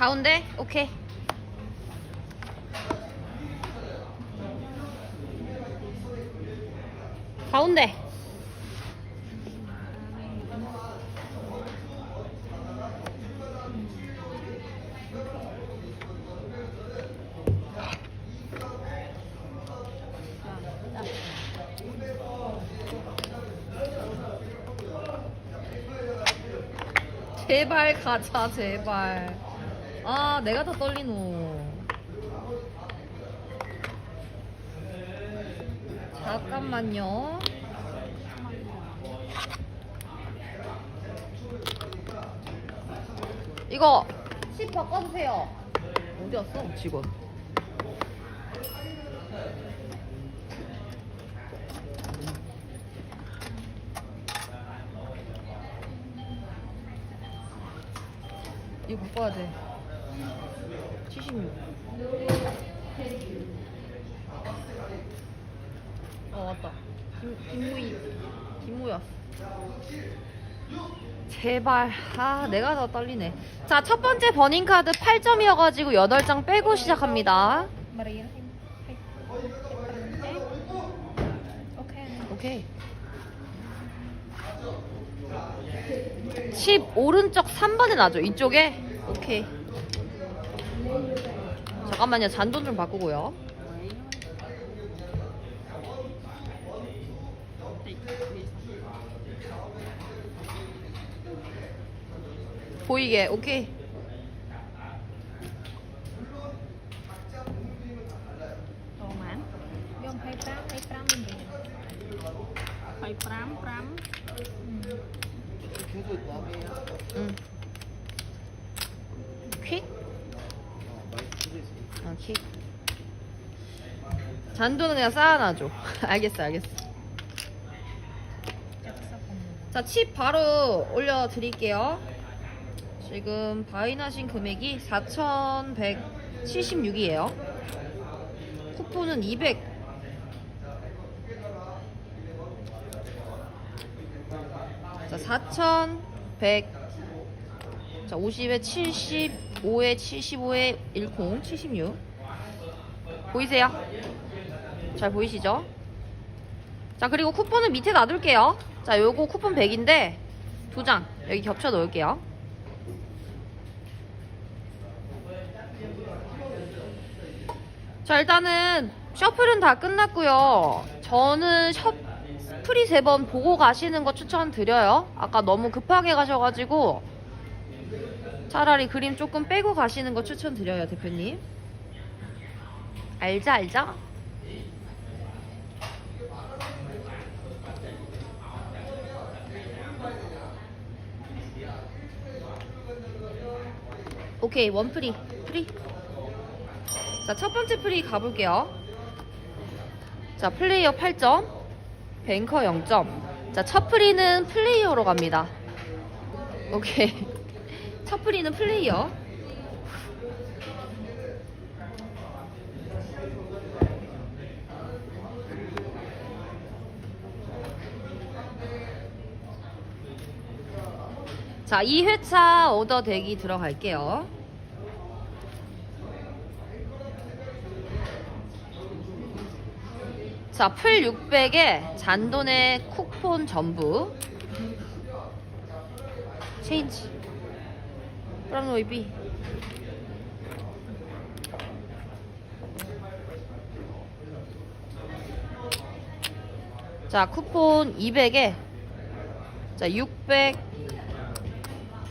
가운데? 오케이. 가운데. 제발 가자, 제발. 아, 내가 더 떨리노. 잠깐만요. 이거 10 바꿔주세요. 어디 갔어, 직원? 이거 바꿔야 돼. 76. 어, 왔다. 김, 김무희. 김무야. 제발. 아, 내가 더 떨리네. 자, 첫 번째 버닝 카드 8점이어가지고 8장 빼고 시작합니다. 오케이. 10 오른쪽 3번에 놔줘. 이쪽에. 오케이. 잠깐만요. 잔돈 좀 바꾸고요. 보이게. 오케이. Mãn Vô 25 25 mình về 25 5 응. 퀵? 어, 퀵. 잔돈은 그냥 쌓아놔줘. 알겠어, 알겠어. 자, 칩 바로 올려드릴게요. 지금 바이나신 금액이 4,176이에요. 쿠폰은 200. 자, 4,100. 자, 50에 75에 75에 10, 76. 보이세요? 잘 보이시죠? 자, 그리고 쿠폰은 밑에 놔둘게요. 자, 요거 쿠폰 100인데 두 장 여기 겹쳐 놓을게요. 자, 일단은 셔플은 다 끝났고요. 저는 셔플이 세 번 보고 가시는 거 추천드려요. 아까 너무 급하게 가셔가지고 차라리 그림 조금 빼고 가시는 거 추천드려요, 대표님. 알자, 알자? 오케이 원 프리. 프리. 자 첫 번째 프리 가볼게요. 자 플레이어 8점 뱅커 0점. 자첫 프리는 플레이어로 갑니다. 오케이. 첫 프리는 플레이어 자 2회차 오더 대기 들어갈게요 자, 풀 600에 잔돈의 쿠폰 전부. 체인지. B. 자, 쿠폰 200에 자, 600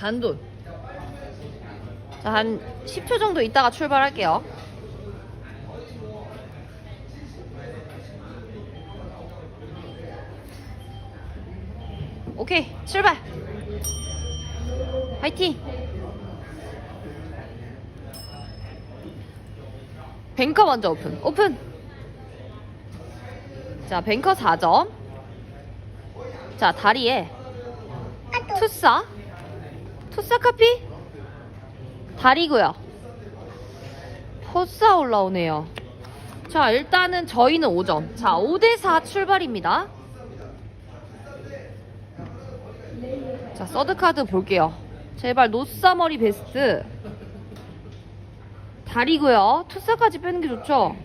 잔돈. 자, 한 10초 정도 있다가 출발할게요. 오케이, 출발! 화이팅! 뱅커 먼저 오픈. 오픈! 자, 뱅커 4점. 자, 다리에 투싸. 투싸 카피? 다리고요. 포싸 올라오네요. 자, 일단은 저희는 5점. 자, 5대4 출발입니다. 자, 서드카드 볼게요. 제발 노싸머리 베스트. 다리고요. 투싸까지 빼는 게 좋죠?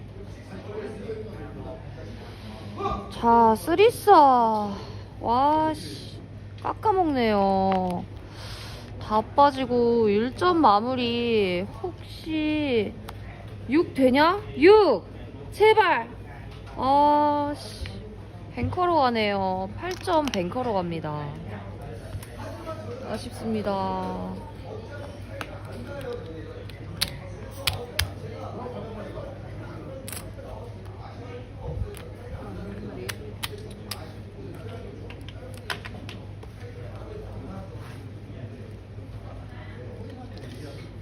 자, 쓰리싸. 와, 씨. 깎아먹네요. 다 빠지고 1점 마무리. 혹시 6 되냐? 6! 제발! 아, 씨. 뱅커로 가네요. 8점 뱅커로 갑니다. 아쉽습니다.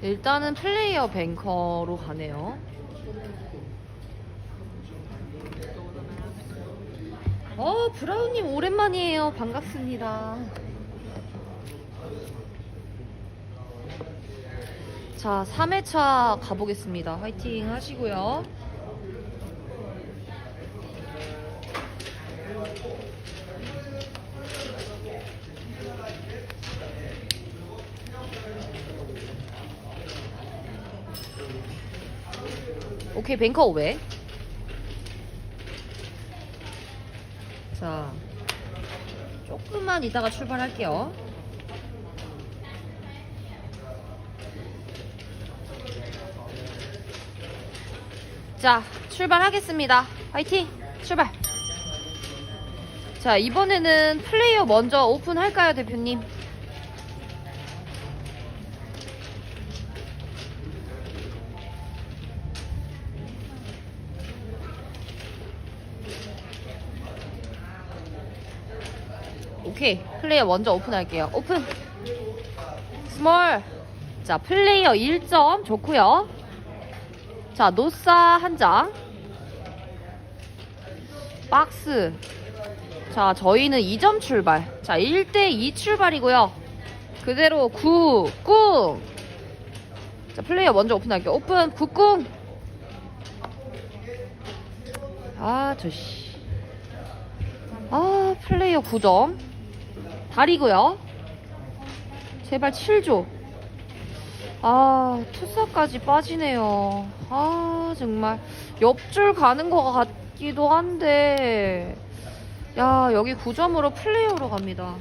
일단은 플레이어 뱅커로 가네요. 어, 브라운님 오랜만이에요. 반갑습니다. 자, 3회차 가보겠습니다. 화이팅 하시고요. 오케이, 뱅커 500. 자, 조금만 이따가 출발할게요. 자, 출발하겠습니다. 화이팅! 출발! 자, 이번에는 플레이어 먼저 오픈할까요, 대표님? 플레이어 먼저 오픈할게요. 오픈! 스몰! 자, 플레이어 1점 좋고요 자, 노싸 한 장. 박스. 자, 저희는 2점 출발. 자, 1대2 출발이고요. 그대로 9, 꿍. 자, 플레이어 먼저 오픈할게요. 오픈, 9, 꿍. 아, 저씨. 아, 플레이어 9점. 다리고요. 제발 7조. 아, 투사까지 빠지네요. 아, 정말. 옆줄 가는 것 같기도 한데. 야, 여기 9점으로 플레이어로 갑니다.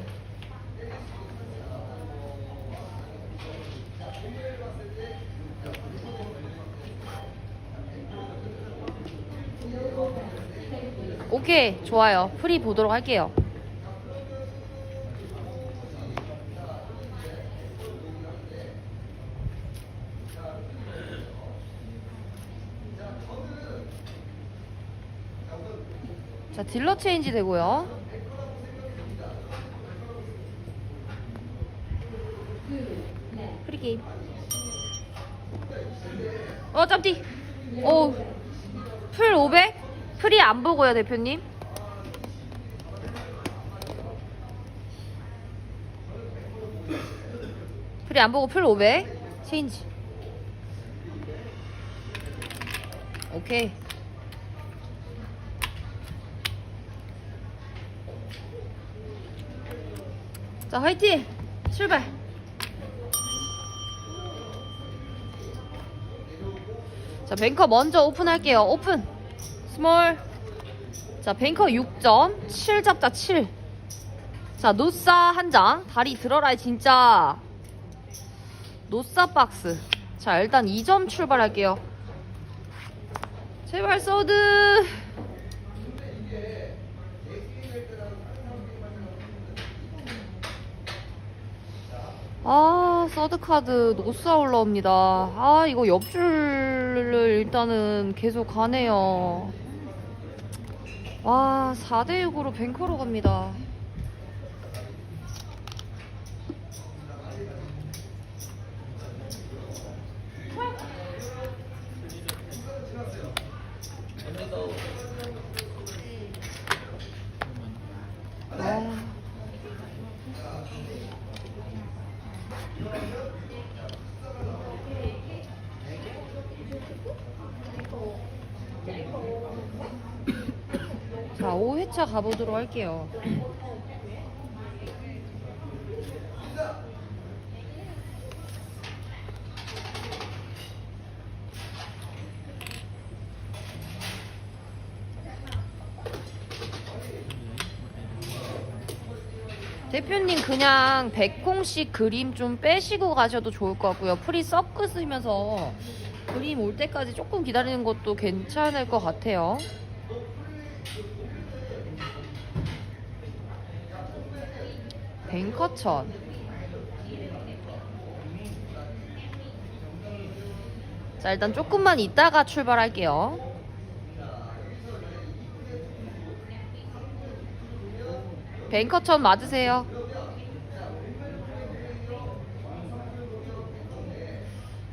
오케이, 좋아요. 프리 보도록 할게요. 자, 딜러 체인지 되고요. 프리게임. 어, 짬띠. 오, 풀 500? 프리 안 보고요, 대표님. 프리 안 보고 풀 500. 체인지. 오케이. 자, 화이팅! 출발! 자, 뱅커 먼저 오픈할게요. 오픈! 스몰. 자, 뱅커 6점. 7 잡자, 7. 자, 노싸 한 장. 다리 들어라, 진짜. 노싸 박스. 자, 일단 2점 출발할게요. 제발, 서드! 아, 서드카드 노싸 올라옵니다. 아, 이거 옆줄을 일단은 계속 가네요. 와, 4대6으로 뱅커로 갑니다. 자, 5회차 가보도록 할게요. 대표님 그냥 백콩씩 그림 좀 빼시고 가셔도 좋을 것 같고요. 풀이 섞으시면서 그림 올 때까지 조금 기다리는 것도 괜찮을 것 같아요. 뱅커천 자 일단 조금만 이따가 출발할게요. 뱅커천 맞으세요.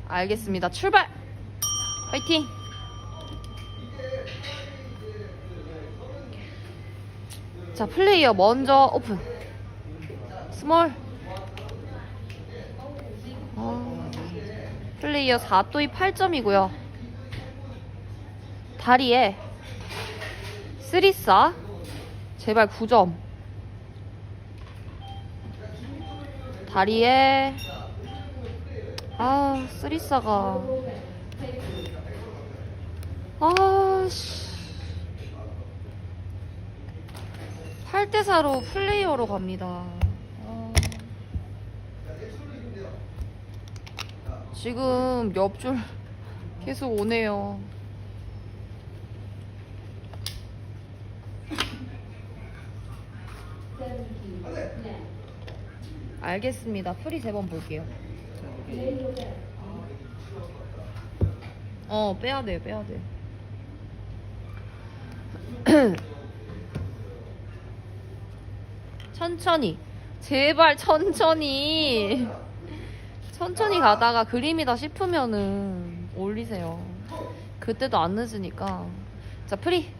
알겠습니다. 출발! 화이팅! 자 플레이어 먼저 오픈 스몰. 어, 플레이어 4도이 8점이고요. 다리에 3사 제발 9점. 다리에 아 3사가. 아씨. 8대4로 플레이어로 갑니다 아. 지금 옆줄 계속 오네요. 알겠습니다. 프리 세 번 볼게요. 어, 빼야 돼, 빼야 돼. 천천히. 제발 천천히. 천천히 가다가 그림이다 싶으면은 올리세요. 그때도 안 늦으니까. 자, 프리.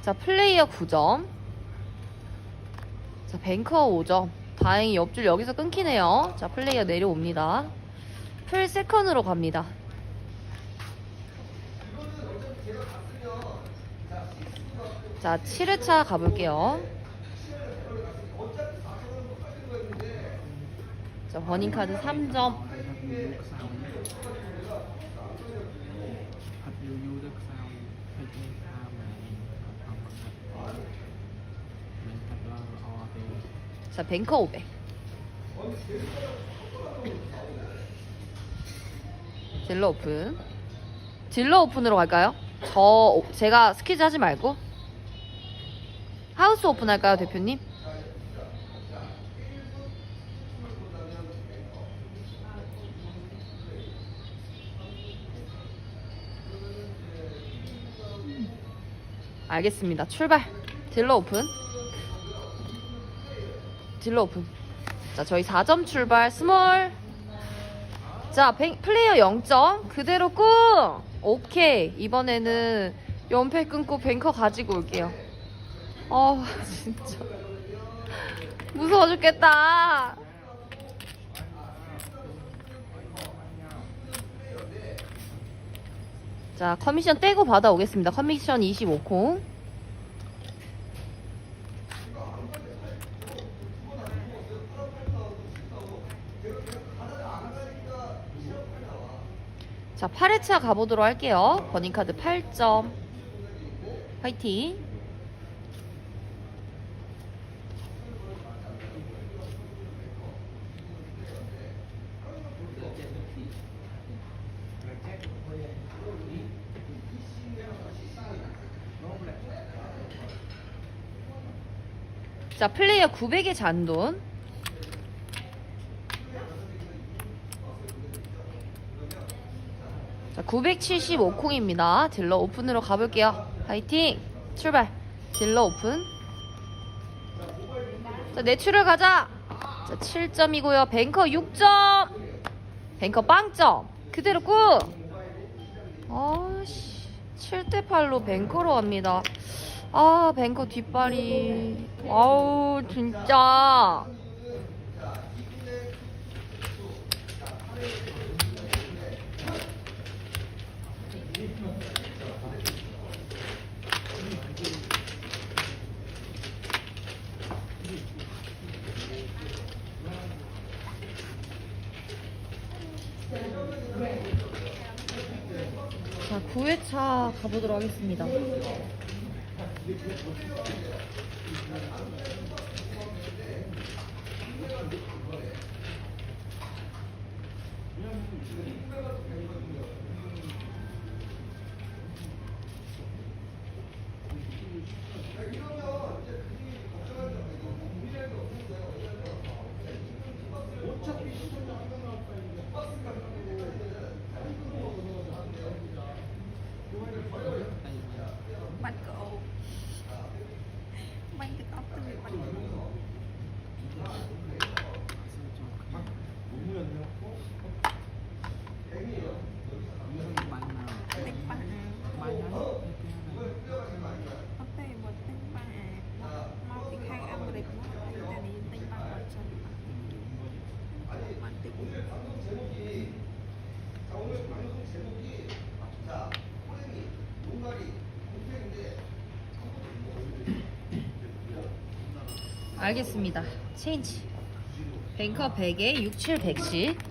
자, 플레이어 9점. 자, 뱅커 5점. 다행히 옆줄 여기서 끊기네요. 자, 플레이어 내려옵니다. 풀 세컨으로 갑니다. 자, 7회차 가볼게요. 저 버닝카드 3점 자 뱅커 500 딜러 오픈 딜러 오픈으로 갈까요? 저 제가 스키즈 하지 말고 하우스 오픈할까요 대표님? 알겠습니다. 출발. 딜러 오픈. 딜러 오픈. 자, 저희 4점 출발. 스몰. 자, 뱅- 플레이어 0점. 그대로 꾹! 오케이. 이번에는 연패 끊고 뱅커 가지고 올게요. 아, 진짜. 무서워 죽겠다. 자, 커미션 떼고 받아오겠습니다. 커미션 25콩. 자, 8회차 가보도록 할게요. 버닝카드 8점. 화이팅. 자, 플레이어 900의 잔돈. 975콩입니다. 딜러 오픈으로 가볼게요. 파이팅! 출발! 딜러 오픈. 자, 내추럴 가자! 자, 7점이고요. 뱅커 6점! 뱅커 빵점! 그대로 꾹! 아씨, 7대8로 뱅커로 갑니다. 아 뱅커 뒷발이 아우 진짜 9회차 가보도록 하겠습니다 알겠습니다 체인지 뱅커 100에 67 110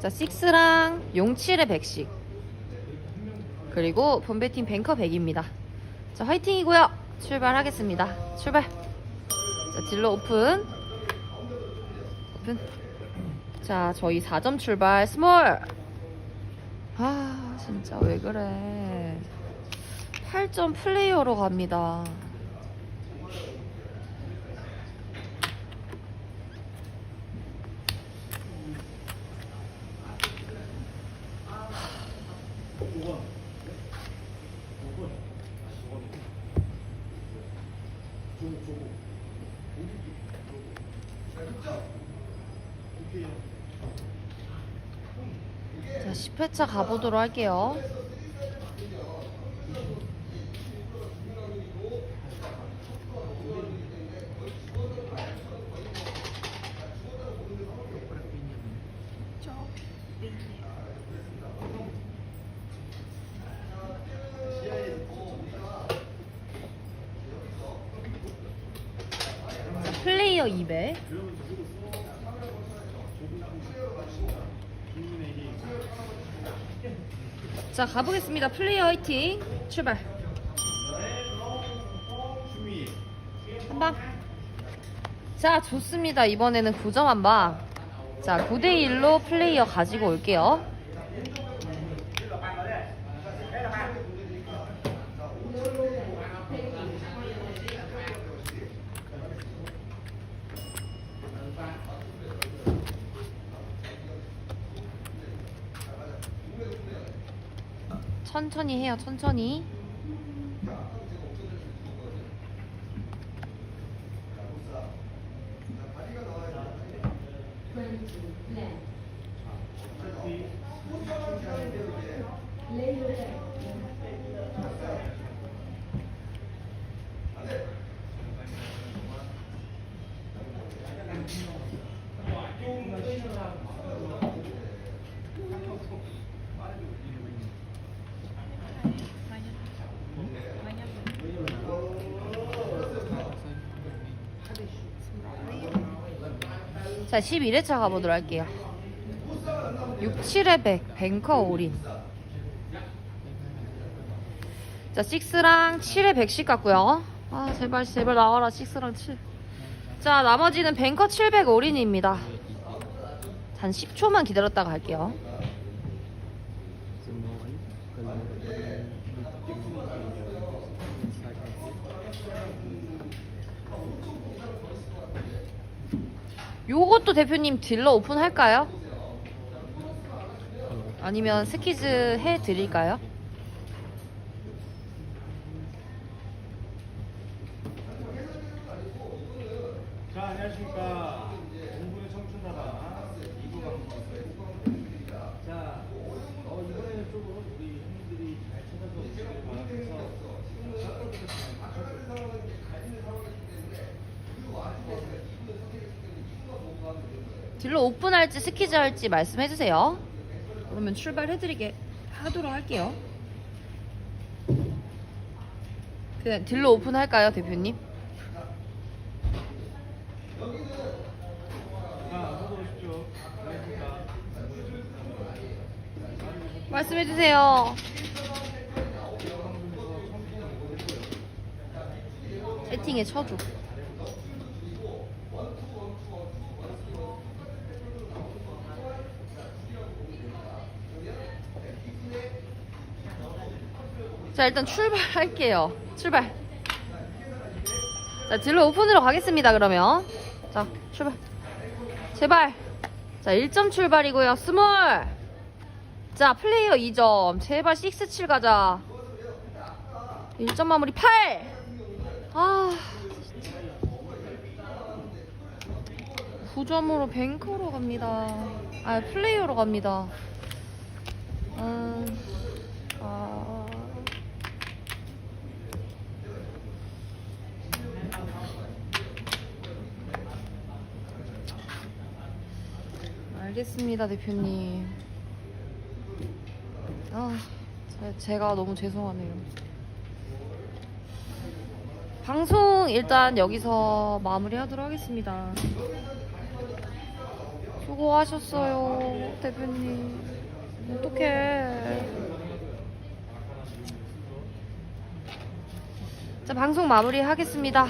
자, 6랑 용 7에 100씩. 그리고 본배팀 뱅커 100입니다. 자, 화이팅이고요. 출발하겠습니다. 출발. 자, 딜러 오픈. 오픈. 자, 저희 4점 출발. 스몰. 아, 진짜 왜 그래. 8점 플레이어로 갑니다. 자, 10회차 가보도록 할게요. 플레이어 200. 자, 가보겠습니다. 플레이어 화이팅. 출발. 한 방. 자, 좋습니다. 이번에는 9점 한 방. 자, 9대1로 플레이어 가지고 올게요. 천천히 해요, 천천히. bao 자, 11회차 가보도록 할게요. 6, 7에 100, 뱅커 올인. 자, 6랑 7에 100씩 갔고요. 아, 제발, 제발 나와라, 6랑 7. 자, 나머지는 뱅커 700 올인입니다. 한 10초만 기다렸다가 갈게요. 요것도 대표님 딜러 오픈할까요? 아니면 스키즈 해 드릴까요? 자, 안녕하십니까. 딜로 오픈할지 스키즈 할지 말씀해주세요. 그러면 출발해드리게 하도록 할게요. 그냥 딜로 오픈할까요, 대표님? 말씀해주세요. 채팅에 쳐줘. 자, 일단 출발할게요. 출발. 자, 딜로 오픈으로 가겠습니다, 그러면. 자, 출발. 제발. 자, 1점 출발이고요. 스몰. 자, 플레이어 2점. 제발 6-7 가자. 1점 마무리 8. 아. 9점으로 뱅커로 갑니다. 아, 플레이어로 갑니다. 음, 아. 알겠습니다, 대표님. 아, 제- 제가 너무 죄송하네요. 방송 일단 여기서 마무리하도록 하겠습니다. 수고하셨어요, 대표님. 어떡해. 자, 방송 마무리 하겠습니다.